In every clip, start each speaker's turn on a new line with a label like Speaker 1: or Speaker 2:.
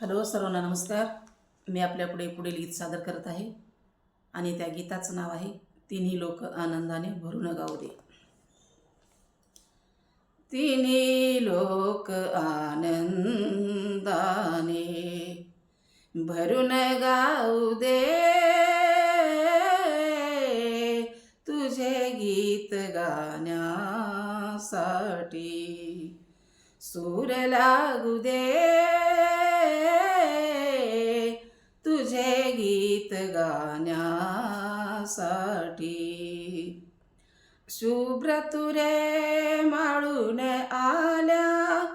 Speaker 1: Hello सर्वांना नमस्कार. मी आपल्यापुढे पुढील गीत सादर करत आहे आणि त्या गीताचं नाव आहे तिन्ही लोक आनंदाने भरून गाऊ दे. तिन्ही लोक आनंदाने भरून गाऊ दे. तुझे गीत गाण्यासाठी सूर लागू दे. गीत गाण्यासाठी शुभ्रतुरे माळून आल्या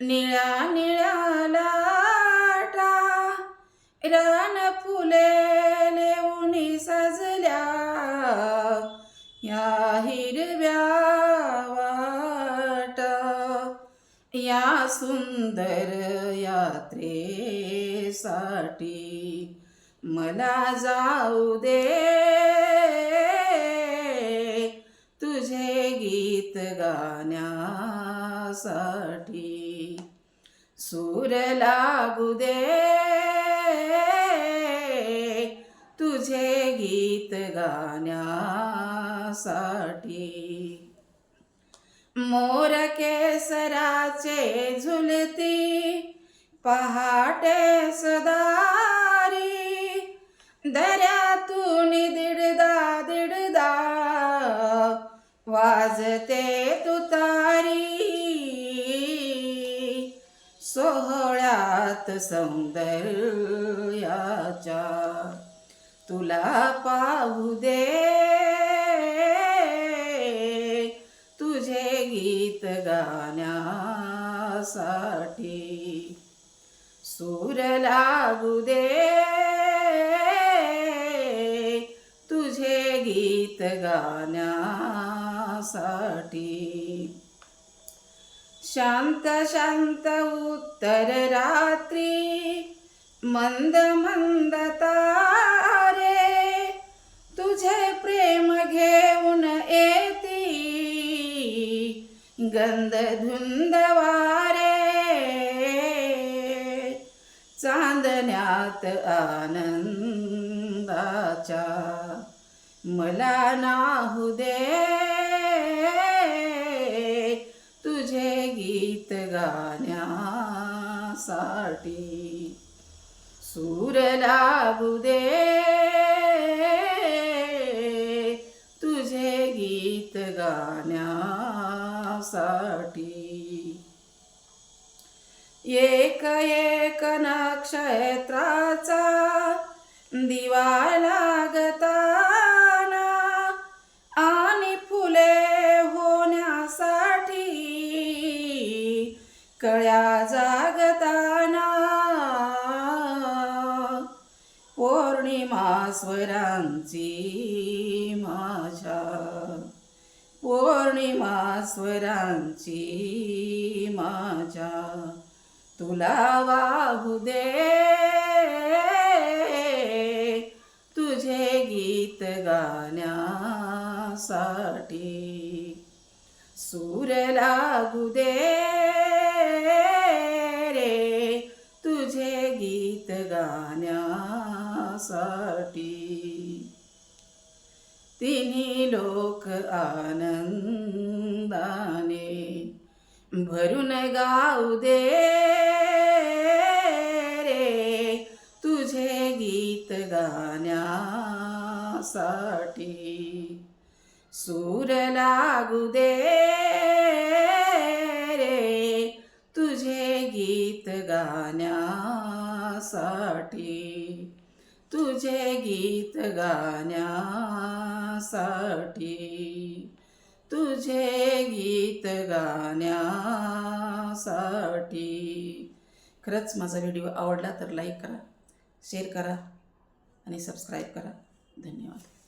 Speaker 1: निळ्या निळ्या लाटा रान फुले लेऊनी सजल्या. या हिरव्या या सुंदर यात्रेसाठी. मला जाऊ दे. तुझे गीत गाण्यासाठी सूर लागू दे. तुझे गीत गाण्यासाठी मोर केसराचे झुलती पहाटे सदा वाजते तुतारी. सोहळ्यात सौंदर्याच्या तुला पाहू दे. तुझे गीत गाण्यासाठी सूर लागू दे. तुझे गीत साठी. शांत शांत उत्तर रात्री मंद मंद तारे. तुझे प्रेम घेऊन येती गंध धुंद वारे. चांदण्यात आनंदाच्या मला नाहू दे. गीत गाण्यासाठी. सूर लागू दे तुझे गीत गाण्यासाठी. एक एक नक्षत्राचा दिवा लागत कळ्या जागताना. पौर्णिमा स्वरांची माझ्या. पौर्णिमा स्वरांची माझ्या. तुला वाहू दे. तुझे गीत गाण्यासाठी सूर लागू दे. जाण्यासाठी. गाण्यासाठी तिन्ही लोक आनंदाने भरून गाऊ दे रे तुझे गीत गाण्यासाठी. सूर लागू दे रे तुझे गीत गाण्या गाण्यासाठी तुझे गीत गाण्यासाठी. तुझे गीत गाण्यासाठी. खरंच माझा व्हिडिओ आवडला तर लाईक करा शेअर करा आणि सबस्क्राईब करा. धन्यवाद.